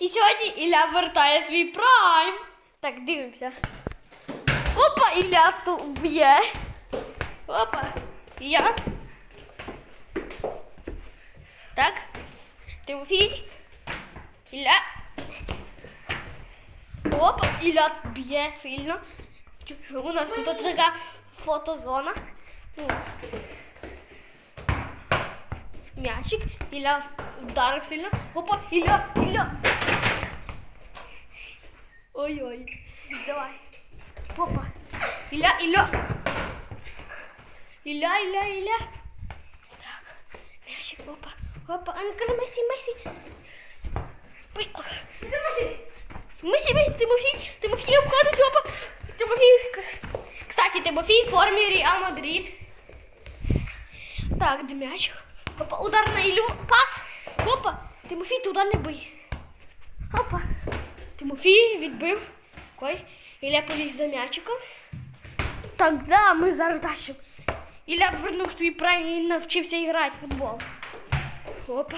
І сьогодні Ілля вертає свій прайм. Так, дивимося. Опа, Ілля тут б'є. Опа. Я. Так. Тимофій. Ілля. Опа, Ілля б'є сильно. У нас тут така фотозона. М'ячик. Ілля вдарив сильно. Опа, Ілля, Ілля. Ой-ой. Давай. Опа. Ілля, Ілля. Ілля, Ілля, Ілля. Так. М'ячик, опа. Опа. А ну-ка, Месі, Месі. Ой, ох. Месі, Месі, Тимофій. Тимофій обходить, опа. Тимофій. Кстати, Тимофій в формі Реал Мадрид. Так, де м'яч. Опа, удар на Ілю. Пас. Опа. Тимофій туди не бий. Опа. Тимофій відбив. Ой. Ілля поліз за м'ячиком. Так, да, ми зараз далі. Ілля вернув свій прайм і навчився грати в футбол. Опа.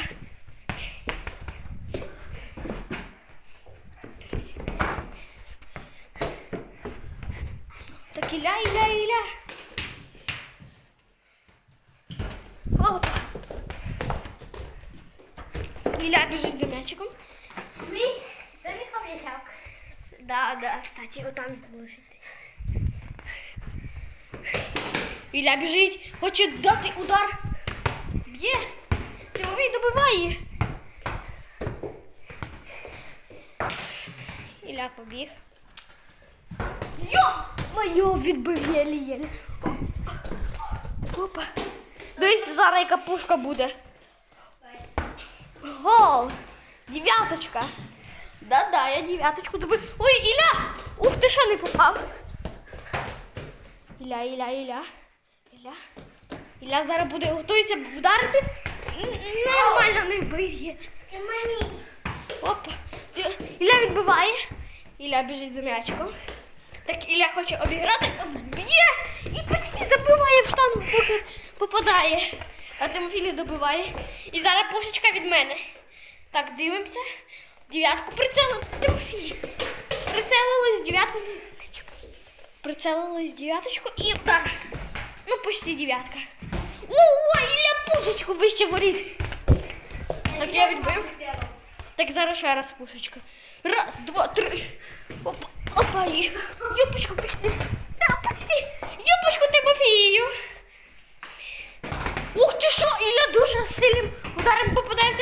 Так, Ілля, Ілля, Ілля. Опа. Ілля біжить за м'ячиком. Мій це мій хом'ячок. Да, да, кстати, вот там лишитись. Ілля біжить, хоче дати удар. Б'є. Тимовій добиває. Ілля побіг. Йо! Моє відбив єлі-єлі. Опа. Дивись, зараз яка пушка буде. Гол! Дев'яточка. Да-да, я дев'яточку добив. Ой, Ілля! Ух ти що не попав. Ілля, Ілля, Ілля. Ілля. Ілля зараз буде готується вдарити. Нормально не вбиє. Опа. Ілля відбиває. Ілля біжить за м'ячиком. Так Ілля хоче обіграти. Б'є! І почти забиває в штангу, поки попадає. А Тимофій не добиває. І зараз пушечка від мене. Так, дивимося. Дев'ятку прицелили. Тимофій. Прицелились дев'ятку. Прицелились дев'яточку і удар. Ну, почти дев'ятка. О, Ілля пушечку вище воріт. Так я відбив. Так зараз ще раз пушечка. Раз, два, три. Опа, опа, є. Юбочку почти. Да, почти. Юбочку Тимофію. Ух ти що, Ілля дуже сильним ударом попадає в.